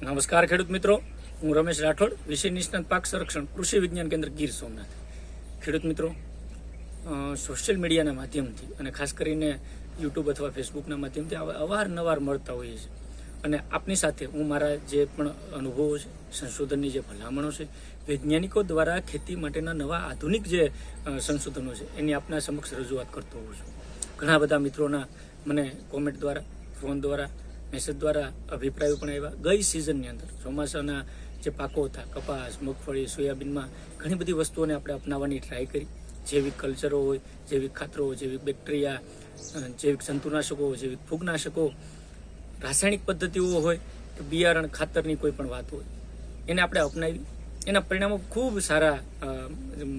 નમસ્કાર ખેડૂત મિત્રો. હું રમેશ રાઠોડ વિષય નિષ્ણાત પાક સંરક્ષણ કૃષિ વિજ્ઞાન કેન્દ્ર ગીર સોમનાથ. ખેડૂત મિત્રો સોશિયલ મીડિયાના માધ્યમથી અને ખાસ કરીને યુટ્યુબ અથવા ફેસબુકના માધ્યમથી અવારનવાર મળતા હોઈએ છીએ. અને આપની સાથે હું મારા જે પણ અનુભવો છે, સંશોધનની જે ભલામણો છે, વૈજ્ઞાનિકો દ્વારા ખેતી માટેના નવા આધુનિક જે સંશોધનો છે, એની આપના સમક્ષ રજૂઆત કરતો હોઉં છું. ઘણા બધા મિત્રોના મને કોમેન્ટ દ્વારા ફોન દ્વારા મેસેજ દ્વારા અભિપ્રાયો પણ આવ્યા. ગઈ સિઝનની અંદર ચોમાસાના જે પાકો હતા, કપાસ, મગફળી, સોયાબીનમાં ઘણી બધી વસ્તુઓને આપણે અપનાવવાની ટ્રાય કરી. જૈવિક કલ્ચરો હોય, જૈવિક ખાતરો જૈવિક બેક્ટેરિયા જૈવિક જંતુનાશકો જૈવિક ફૂગનાશકો, રાસાયણિક પદ્ધતિઓ હોય કે બિયારણ, ખાતરની કોઈ પણ વાત હોય, એને આપણે અપનાવી. એના પરિણામો ખૂબ સારા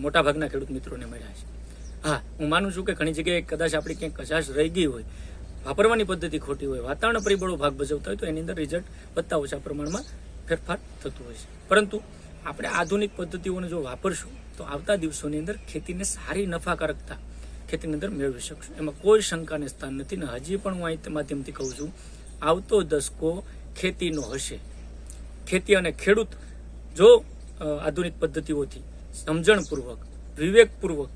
મોટાભાગના ખેડૂત મિત્રોને મળ્યા છે. હા, હું માનું છું કે ઘણી જગ્યાએ કદાચ આપણી ક્યાંક કચાશ રહી ગઈ હોય વાપરવાની પદ્ધતિ ખોટી હોય, વાતાવરણ પરિબળો ભાગ ભજવતા હોય તો એની અંદર રિઝલ્ટ વધતા ઓછા પ્રમાણમાં ફેરફાર થતું હોય છે. પરંતુ આપણે આધુનિક પદ્ધતિઓને જો વાપરશું, તો આવતા દિવસોની અંદર ખેતીને સારી નફાકારકતા ખેતીની અંદર મેળવી શકશું. એમાં કોઈ શંકાને સ્થાન નથી ને હજી પણ હું અહીં માધ્યમથી કહું છું, આવતો દસકો ખેતીનો હશે. ખેતી અને ખેડૂત જો આધુનિક પદ્ધતિઓથી સમજણપૂર્વક, વિવેકપૂર્વક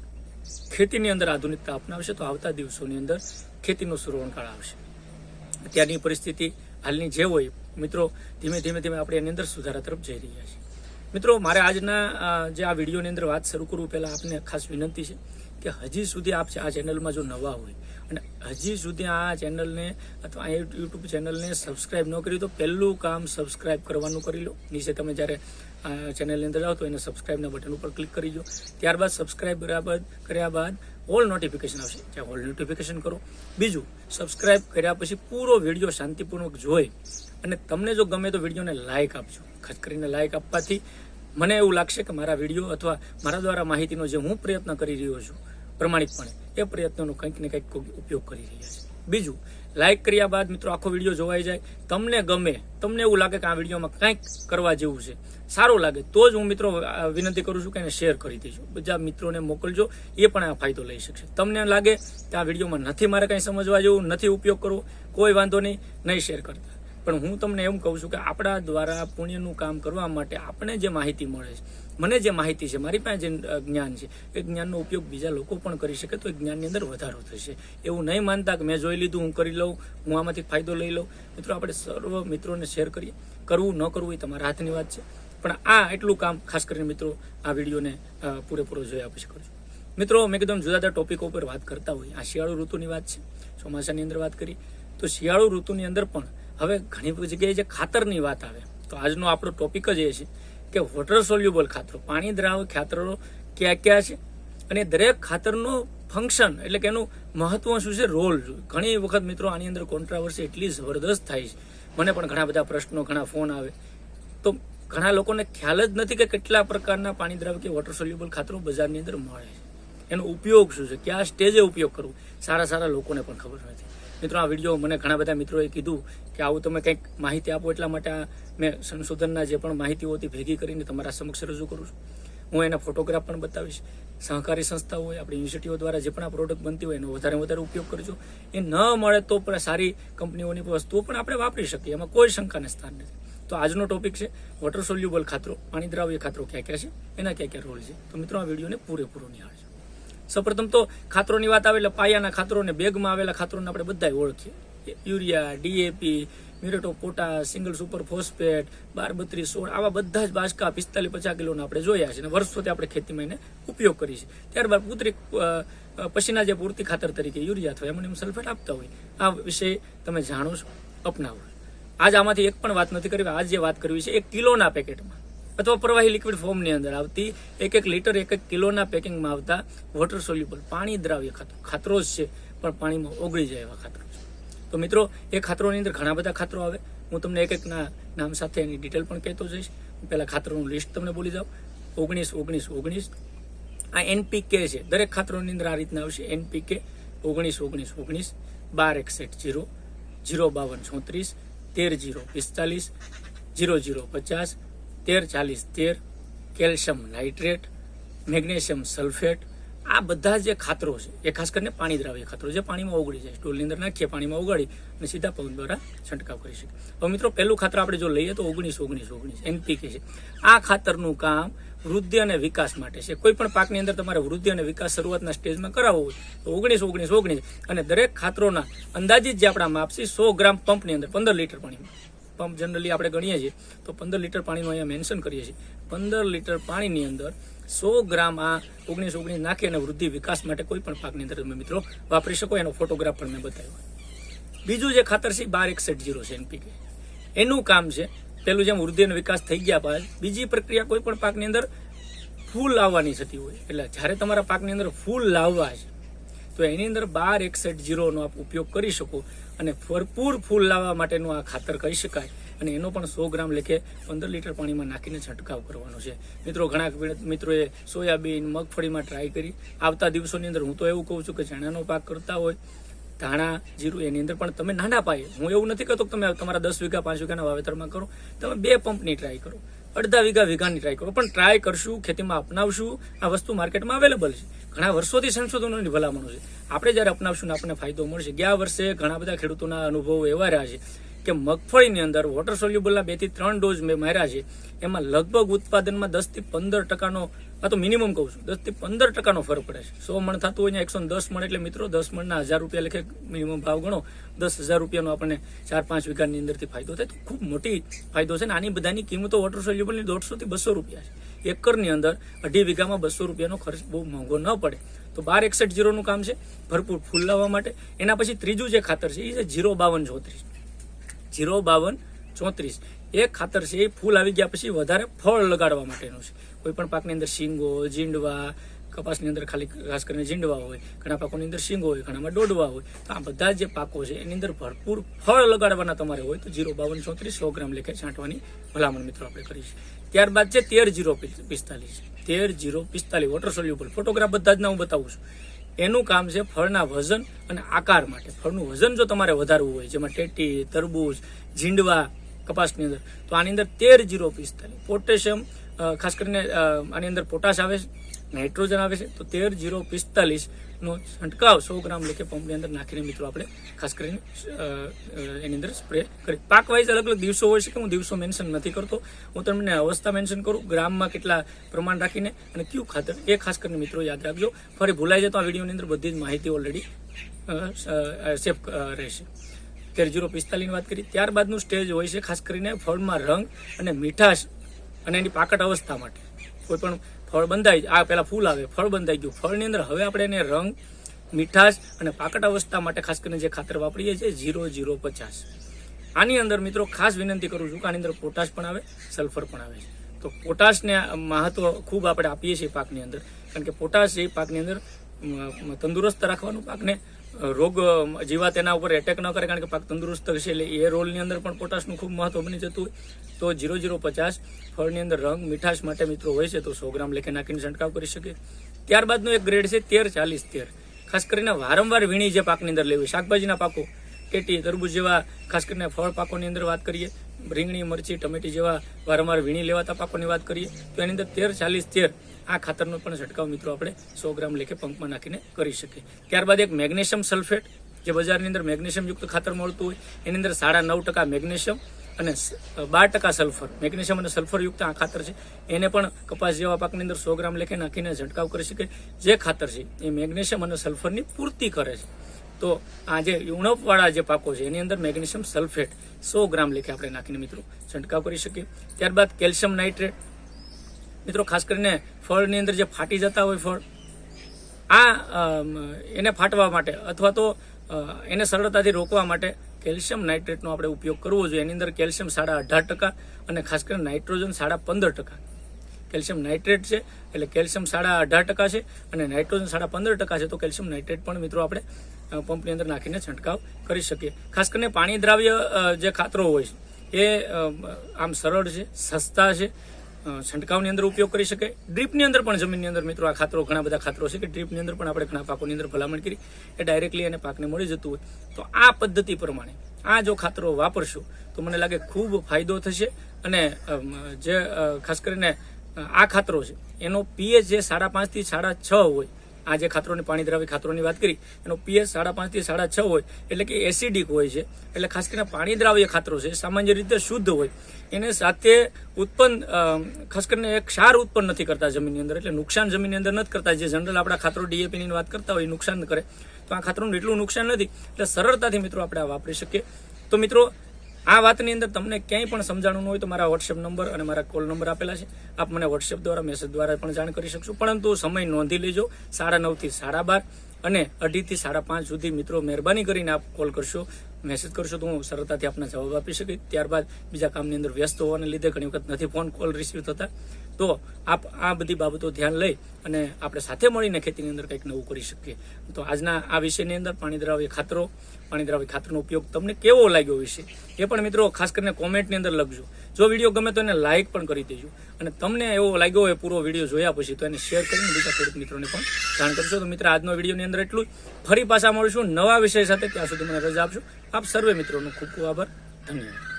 ખેતીની અંદર આધુનિકતા અપનાવશે તો આવતા દિવસોની અંદર ખેતીનો સુરવણકાળ આવશે. અત્યારની પરિસ્થિતિ હાલની જે હોય, મિત્રો, ધીમે ધીમે ધીમે આપણે એની અંદર સુધારા તરફ જઈ રહ્યા છીએ. મિત્રો, મારે આજના જે આ વિડીયોની અંદર વાત શરૂ કરવું પહેલાં આપને ખાસ વિનંતી છે કે હજી સુધી આપ આ ચેનલમાં જો નવા હોય અને હજી સુધી આ ચેનલને અથવા યુટ્યુબ ચેનલને સબસ્ક્રાઇબ ન કરી તો પહેલું કામ સબસ્ક્રાઇબ કરવાનું કરી લો. નીચે તમે જ્યારે ચેનલની અંદર જાઓ તો એને સબસ્ક્રાઇબના બટન ઉપર ક્લિક કરી દો. ત્યારબાદ સબસ્ક્રાઇબ બરાબર કર્યા બાદ ઓલ નોટિફિકેશન આવશે. ત્યાં ઓલ નોટિફિકેશન કરો. બીજું સબસ્ક્રાઇબ કર્યા પછી પૂરો વીડિયો શાંતિપૂર્વક જોઈ અને તમને જો ગમે તો વિડીયોને લાઇક આપજો. ખાસ કરીને લાઇક આપવાથી મને એવું લાગશે કે મારા વીડિયો અથવા મારા દ્વારા માહિતીનો જે હું પ્રયત્ન કરી રહ્યો છું પ્રમાણિકપણે, એ પ્રયત્નોનો કંઈક ને કંઈક ઉપયોગ કરી રહ્યા છે. બીજું લાઇક કર્યા બાદ મિત્રો આખો વીડિયો જોવાઈ જાય. તમને ગમે, તમને એવું લાગે કે આ વિડીયોમાં કંઈક કરવા જેવું છે, સારું લાગે, તો જ હું મિત્રો વિનંતી કરું છું કે એને શેર કરી દેજો. બધા મિત્રોને મોકલજો, એ પણ આ ફાયદો લઈ શકશે. તમને લાગે કે આ વિડીયોમાં નથી મારે કંઈ સમજવા જેવું, નથી ઉપયોગ કરવો, કોઈ વાંધો નહીં નહીં શેર કરતા પણ હું તમને એમ કહું છું કે આપણા દ્વારા પુણ્યનું કામ કરવા માટે આપણે જે માહિતી મળે છે, મને જે માહિતી છે, મારી પાસે જે જ્ઞાન છે, એ જ્ઞાનનો ઉપયોગ બીજા લોકો પણ કરી શકે તો એ જ્ઞાનની અંદર વધારો થશે. એવું નહીં માનતા કે મેં જોઈ લીધું, હું કરી લઉં, હું આમાંથી ફાયદો લઈ લઉં. મિત્રો, આપણે સર્વ મિત્રોને શેર કરીએ. કરવું ન કરવું એ તમારા હાથની વાત છે. પણ આ એટલું કામ, ખાસ કરીને મિત્રો, આ વિડીયોને પૂરેપૂરો જોયા પછી કરજો. મિત્રો મેં કીધું જુદા જુદા ટોપિકો ઉપર વાત કરતા હોય આ શિયાળુ ઋતુની વાત છે. ચોમાસાની અંદર વાત કરી તો શિયાળુ ઋતુની અંદર પણ હવે ઘણી જગ્યાએ જે ખાતરની વાત આવે, તો આજનો આપણો ટોપિક જ એ છે કે વોટર સોલ્યુબલ ખાતરો, પાણી દ્રાવ ખાતરો ક્યાં ક્યાં છે અને દરેક ખાતરનું ફંક્શન એટલે કે એનું મહત્વ શું છે? રોલ ઘણી વખત મિત્રો આની અંદર કોન્ટ્રાવર્સી એટલી જબરદસ્ત થાય છે. મને પણ ઘણા બધા પ્રશ્નો, ઘણા ફોન આવે. તો ઘણા લોકોને ખ્યાલ જ નથી કે કેટલા પ્રકારના પાણી દ્રાવ કે વોટર સોલ્યુબલ ખાતરો બજારની અંદર મળે છે. એનો ઉપયોગ શું છે? કયા સ્ટેજે ઉપયોગ કરવો? સારા સારા લોકોને પણ ખબર નથી મિત્રો, આ વીડિયો મને ઘણા બધા મિત્રોએ કીધું કે આવું તમે કંઈક માહિતી આપો એટલા માટે મેં સંશોધનના જે પણ માહિતીઓ હતી ભેગી કરીને તમારા સમક્ષ રજૂ કરું છું. હું એના ફોટોગ્રાફ પણ બતાવીશ. સહકારી સંસ્થાઓ હોય, આપણી યુનિવર્સિટીઓ દ્વારા જે પણ આ પ્રોડક્ટ બનતી હોય, એનો વધારે વધારે ઉપયોગ કરજો. એ ન મળે તો પણ સારી કંપનીઓની વસ્તુઓ પણ આપણે વાપરી શકીએ. એમાં કોઈ શંકાને સ્થાન નથી. તો આજનો ટોપિક છે વોટર સોલ્યુબલ ખાતરો, પાણી દ્રાવ્ય ખાતરો ક્યાં ક્યાં છે? એના ક્યાં ક્યાં રોલ છે? તો મિત્રો, આ વિડીયોને પૂરેપૂરો નિહાળજો. સૌપ્રથમ તો ખાતરોની વાત આવે એટલે પાયાના ખાતરોને બેગમાં આવેલા ખાતરોને આપણે બધા ઓળખીએ. યુરિયા ડીએપી મિરેટો પોટાશ, સિંગલ સુપર ફોસ્ફેટ બાર બત્રીસ સોળ, આવા બધા જ બાસકા પિસ્તાલીસ પચાસ કિલોના આપણે જોયા છે અને વર્ષોથી આપણે ખેતીમાં એને ઉપયોગ કરીએ છીએ. ત્યારબાદ પુત્રી પછીના જે પૂરતી ખાતર તરીકે યુરિયા અથવા એમોનિયમ સલ્ફેટ આપતા હોય. આ વિશે તમે જાણો છો, અપનાવો. આજ આમાંથી એક પણ વાત નથી કરવી આજ જે વાત કરવી છે, એક કિલોના પેકેટમાં. અથવા પ્રવાહી લિક્વિડ ફોર્મની અંદર આવતી એક એક લીટર એક એક કિલોના પેકિંગમાં આવતા વોટર સોલ્યુબલ પાણી દ્રાવ્ય ખાતરો ખાતરો જ છે, પણ પાણીમાં ઓગળી જાય એવા ખાતરો તો મિત્રો, એ ખાતરોની અંદર ઘણા બધા ખાતરો આવે. હું તમને એક એકના નામ સાથે એની ડિટેલ પણ કહેતો જઈશ. પહેલાં ખાતરોનું લિસ્ટ તમને બોલી જાઉં ઓગણીસ ઓગણીસ ઓગણીસ. આ એનપીકે છે. દરેક ખાતરોની અંદર આ રીતના આવશે. એનપીકે ઓગણીસ ઓગણીસ ઓગણીસ. બાર એકસઠ જીરો જીરો બાવન ચોત્રીસ તેર જીરો પિસ્તાલીસ. જીરો જીરો પચાસ. તેર, ચાલીસ તેર, કેલ્શિયમ નાઇટ્રેટ, મેગ્નેશિયમ સલ્ફેટ, આ બધા જે ખાતરો છે, એ ખાસ કરીને પાણી દ્રાવ્ય ખાતરો જે પાણીમાં ઓગળી જાય સ્ટોલની અંદર નાખીએ, પાણીમાં ઓગાળી અને સીધા પવન દ્વારા છંટકાવ કરી શકીએ. હવે મિત્રો, પહેલું ખાતર આપણે જો લઈએ તો ઓગણીસ ઓગણીસ ઓગણીસ, એનપીકે છે. આ ખાતરનું કામ વૃદ્ધિ અને વિકાસ માટે છે. કોઈ પણ પાકની અંદર તમારે વૃદ્ધિ અને વિકાસ શરૂઆતના સ્ટેજમાં કરાવવો હોય તો ઓગણીસ ઓગણીસ ઓગણીસ અને દરેક ખાતરોના અંદાજિત જે આપણા માપસી સો ગ્રામ પંપની અંદર પંદર લીટર પાણીમાં પંપ જનરલી આપણે ગણીએ છીએ, તો પંદર લીટર પાણીનું અહીંયા મેન્શન કરીએ છીએ. પંદર લીટર પાણીની અંદર સો ગ્રામ આ ઓગણીસ ઓગણીસ નાખી અને વૃદ્ધિ વિકાસ માટે કોઈ પણ પાકની અંદર તમે મિત્રો વાપરી શકો, એનો ફોટોગ્રાફ પણ મેં બતાવ્યો. બીજું જે ખાતર છે, બાર એકસઠ જીરો છે એનપીકે. એનું કામ છે, પેલું જેમ વૃદ્ધિ અને વિકાસ થઈ ગયા બાદ બીજી પ્રક્રિયા કોઈ પણ પાકની અંદર ફૂલ લાવવાની થતી હોય, એટલે જ્યારે તમારા પાકની અંદર ફૂલ લાવવા છે તો એની અંદર બાર એકસઠ જીરોનો આપ ઉપયોગ કરી શકો અને ભરપૂર ફૂલ લાવવા માટેનું આ ખાતર કહી શકાય. અને એનો પણ સો ગ્રામ લેખે પંદર લીટર પાણીમાં નાખીને છંટકાવ કરવાનો છે. મિત્રો, ઘણા મિત્રોએ સોયાબીન, મગફળીમાં ટ્રાય કરી. આવતા દિવસોની અંદર હું તો એવું કહું છું કે ચણાનો પાક કરતા હોય, ધાણા, જીરું, એની અંદર પણ તમે નાના પાયે, હું એવું નથી કહેતો કે તમે તમારા દસ વીઘા, પાંચ વીઘાના વાવેતરમાં કરો, તમે બે પંપની ટ્રાય કરો. અડધા વીઘા વીઘાની ટ્રાય કરો. પણ ટ્રાય કરશું, ખેતીમાં અપનાવશું. આ વસ્તુ માર્કેટમાં અવેલેબલ છે. ઘણા વર્ષોથી સંશોધનોની ભલામણો છે. આપણે જ્યારે અપનાવશું ને આપણને ફાયદો મળશે. ગયા વર્ષે ઘણા બધા ખેડૂતોના અનુભવો એવા રહ્યા છે કે મગફળીની અંદર વોટર સોલ્યુબલના બેથી ત્રણ ડોઝ મેં માર્યા છે. એમાં લગભગ ઉત્પાદનમાં દસથી પંદર ટકાનો આ તો મિનિમમ કહું છું. દસથી પંદર ટકાનો ફરક પડે છે. સો મણ થતું હોય એકસો દસ મણ એટલે મિત્રો દસ મણના હજાર રૂપિયા લખે મિનિમમ ભાવ ગણો. દસ હજાર રૂપિયાનો આપણને ચાર પાંચ વીઘાની અંદરથી ફાયદો થાય. તો ખૂબ મોટી ફાયદો છે ને આની બધાની કિંમતો વોટર સોલ્યુબલની દોઢસો થી બસો રૂપિયા છે. એકરની અંદર અઢી વીઘામાં બસો રૂપિયાનો ખર્ચ બહુ મોંઘો ન પડે. તો બાર એકસઠ જીરોનું કામ છે ભરપૂર ફૂલ લાવવા માટે. એના પછી ત્રીજું જે ખાતર છે, એ છે જીરો બાવન ચોત્રીસ. જીરો બાવન ચોત્રીસ. એ ખાતર છે, એ ફૂલ આવી ગયા પછી વધારે ફળ લગાડવા માટેનું છે. કોઈ પણ પાકની અંદર શીંગો, જીંડવા, કપાસની અંદર ખાલી ખાસ કરીને જીંડવા હોય, ઘણા પાકોની અંદર શીંગો હોય, ઘણામાં ડોડવા હોય, તો આ બધા જે પાકો છે એની અંદર ભરપૂર ફળ લગાડવાના તમારે હોય તો જીરો બાવન ચોત્રીસ સો ગ્રામ લેખે છાંટવાની ભલામણ મિત્રો આપણે કરીશું. ત્યારબાદ છે તેર જીરો પિસ્તાલીસ. તેર જીરો પિસ્તાલીસ વોટર સોલ્યુબલ ફોટોગ્રાફ બધા જ હું બતાવું છું. એનું કામ છે ફળના વજન અને આકાર માટે. ફળનું વજન જો તમારે વધારવું હોય, જેમાં ટેટી, તરબૂચ ઝીંડવા કપાસની અંદર, તો આની અંદર તેર જીરો પિસ્તાલીસ. પોટેશિયમ ખાસ કરીને આની અંદર પોટાશ આવે છે નાઇટ્રોજન આવે છે, તો તેર જીરો પિસ્તાલીસનો છંટકાવ સો ગ્રામ લેખે પંપની અંદર નાખીને મિત્રો આપણે ખાસ કરીને એની અંદર સ્પ્રે કરી. પાક વાઇઝ અલગ અલગ દિવસો હોય છે કે હું દિવસો મેન્શન નથી કરતો. હું તમને અવસ્થા મેન્શન કરું, ગ્રામમાં કેટલા પ્રમાણ રાખીને અને કયું ખાતર, એ ખાસ કરીને મિત્રો યાદ રાખજો. ફરી ભૂલાઈ જાય તો આ વિડીયોની અંદર બધી જ માહિતી ઓલરેડી સેફ રહેશે. તેર જીરો પિસ્તાલીસની વાત કરી, ત્યારબાદનું સ્ટેજ હોય છે ખાસ કરીને ફળમાં રંગ અને મીઠાશ અને એની પાકટ અવસ્થા માટે. કોઈ પણ ફળ બંધાય, આ પહેલા ફૂલ આવે, ફળ બંધાઈ ગયું. ફળની અંદર હવે આપણે એને રંગ, મીઠાશ અને પાકટ અવસ્થા માટે ખાસ કરીને જે ખાતર વાપરીએ છીએ, જીરો ઝીરો પચાસ. આની અંદર મિત્રો ખાસ વિનંતી કરું છું કે આની અંદર પોટાશ પણ આવે, સલ્ફર પણ આવે છે. તો પોટાશને મહત્વ ખૂબ આપણે આપીએ છીએ પાકની અંદર. કારણ કે પોટાશ એ પાકની અંદર તંદુરસ્ત રાખવાનું પાકને રોગ જીવાત એના ઉપર એટેક ન કરે કારણ કે પાક તંદુરસ્ત હશે એટલે એ રોલની અંદર પણ પોટાશનું ખૂબ મહત્વ બની જતું હોય. તો જીરો જીરો પચાસ ફળની અંદર રંગ મીઠાશ માટે મિત્રો હોય છે તો સો ગ્રામ લેખે નાખીને છંટકાવ કરી શકે. ત્યારબાદનો એક ગ્રેડ છે તેર ચાલીસ તેર. ખાસ કરીને વારંવાર વીણી જે પાકની અંદર લેવી શાકભાજીના પાકો, કેટી, તરબૂચ જેવા ખાસ કરીને ફળ પાકોની અંદર વાત કરીએ રીંગણી, મરચી, ટમેટી જેવા વારંવાર વીણી લેવાતા પાકોની વાત કરીએ, તો એની અંદર તેર, ચાલીસ, તેર આ ખાતરનો પણ છંટકાવ મિત્રો આપણે સો ગ્રામ લેખે પંપમાં નાખીને કરી શકીએ. ત્યારબાદ એક મેગ્નેશિયમ સલ્ફેટ, જે બજારની અંદર મેગ્નેશિયમ યુક્ત ખાતર મળતું હોય, એની અંદર સાડા નવ ટકા મેગ્નેશિયમ અને બાર ટકા સલ્ફર, મેગ્નેશિયમ અને સલ્ફરયુક્ત આ ખાતર છે. એને પણ કપાસ જેવા પાકની અંદર સો ગ્રામ લેખે નાખીને છંટકાવ કરી શકે જે ખાતર છે, એ મેગ્નેશિયમ અને સલ્ફરની પૂર્તિ કરે છે. તો આ જે યુણપવાળા જે પાકો છે, એની અંદર મેગ્નેશિયમ સલ્ફેટ સો ગ્રામ લેખે આપણે નાખીને મિત્રો છંટકાવ કરી શકીએ. ત્યારબાદ કેલ્શિયમ નાઇટ્રેટ. મિત્રો, ખાસ કરીને ફળની અંદર જે ફાટી જતા હોય ફળ, આ એને ફાટવા માટે અથવા તો એને સરળતાથી રોકવા માટે કેલ્શિયમ નાઇટ્રેટનો આપણે ઉપયોગ કરવો જોઈએ. એની અંદર કેલ્શિયમ સાડા અઢાર ટકા અને ખાસ કરીને નાઇટ્રોજન સાડા પંદર ટકા. કેલ્શિયમ નાઇટ્રેટ છે એટલે કેલ્શિયમ સાડા અઢાર ટકા છે અને નાઇટ્રોજન સાડા પંદર ટકા છે તો કેલ્શિયમ નાઇટ્રેટ પણ મિત્રો આપણે પંપની અંદર નાખીને છંટકાવ કરી શકીએ. ખાસ કરીને પાણી દ્રાવ્ય જે ખાતરો હોય છે, એ આમ સરળ છે, સસ્તા છે છંટકાવની અંદર ઉપયોગ કરી શકે ડ્રીપની અંદર પણ જમીનની અંદર મિત્રો આ ખાતરો, ઘણા બધા ખાતરો છે કે ડ્રીપની અંદર પણ આપણે ઘણા પાકોની અંદર ભલામણ કરી, એ ડાયરેક્ટલી એને પાકને મળી જતું હોય. તો આ પદ્ધતિ પ્રમાણે, આ જો ખાતરો વાપરશો, તો મને લાગે ખૂબ ફાયદો થશે અને જે ખાસ કરીને આ ખાતરો છે, એનો પીએચ જે સાડા પાંચથી સાડા છ હોય આ જે ખાતરોની પાણી દ્રાવી ખાતરોની વાત કરી, એનો પીએચ સાડા પાંચથી સાડા છ હોય, એટલે કે એસિડિક હોય છે. એટલે ખાસ કરીને પાણી દ્રાવ્ય ખાતરો છે સામાન્ય રીતે શુદ્ધ હોય. એને સાથે ઉત્પન્ન ખાસ કરીને એક ક્ષાર ઉત્પન્ન નથી કરતા જમીનની અંદર, એટલે નુકસાન જમીનની અંદર નથી કરતા. જે જનરલ આપણા ખાતરો ડીએપીની વાત કરતા હોય નુકસાન કરે. તો આ ખાતરોનું એટલું નુકસાન નથી. એટલે સરળતાથી મિત્રો આપણે આ વાપરી શકીએ. તો મિત્રો આ વાતની અંદર તમને ક્યાંય પણ સમજાણું હોય તો મારા વોટ્સએપ નંબર અને મારા કોલ નંબર આપેલા છે. આપ મને વોટ્સએપ દ્વારા મેસેજ દ્વારા પણ જાણ કરી શકશો. પરંતુ સમય નોંધી લેજો. સાડા નવથી સાડા બાર અને અઢીથી સાડા પાંચ સુધી મિત્રો મહેરબાની કરીને આપ કોલ કરશો મેસેજ કરશો તો હું સરળતાથી આપના જવાબ આપી શકીશ ત્યારબાદ બીજા કામની અંદર વ્યસ્ત હોવાને લીધે ઘણી વખત નથી ફોન કોલ રિસીવ થતા. તો આપ આ બધી બાબતો ધ્યાન લઈ અને આપણે સાથે મળીને ખેતીની અંદર કંઈક નવું કરી શકીએ. તો આજના આ વિષયની અંદર પાણી દ્રાવ્ય ખાતરો, પાણી દ્રાવ્ય ખાતરનો ઉપયોગ તમને કેવો લાગ્યો વિશે એ પણ મિત્રો ખાસ કરીને કોમેન્ટની અંદર લખજો. જો વીડિયો ગમે તો એને લાઇક પણ કરી દેજો અને તમને એવો લાગ્યો હોય પૂરો વીડિયો જોયા પછી તો એને શેર કરીને બીજા ખેડૂત મિત્રોને પણ જાણ કરશો તો મિત્ર, આજનો વિડીયોની અંદર એટલું ફરી પાછા મળીશું નવા વિષય સાથે. ત્યાં સુધી મને રજા આપશો આપ સર્વે મિત્રોનો ખૂબ ખૂબ આભાર. ધન્યવાદ.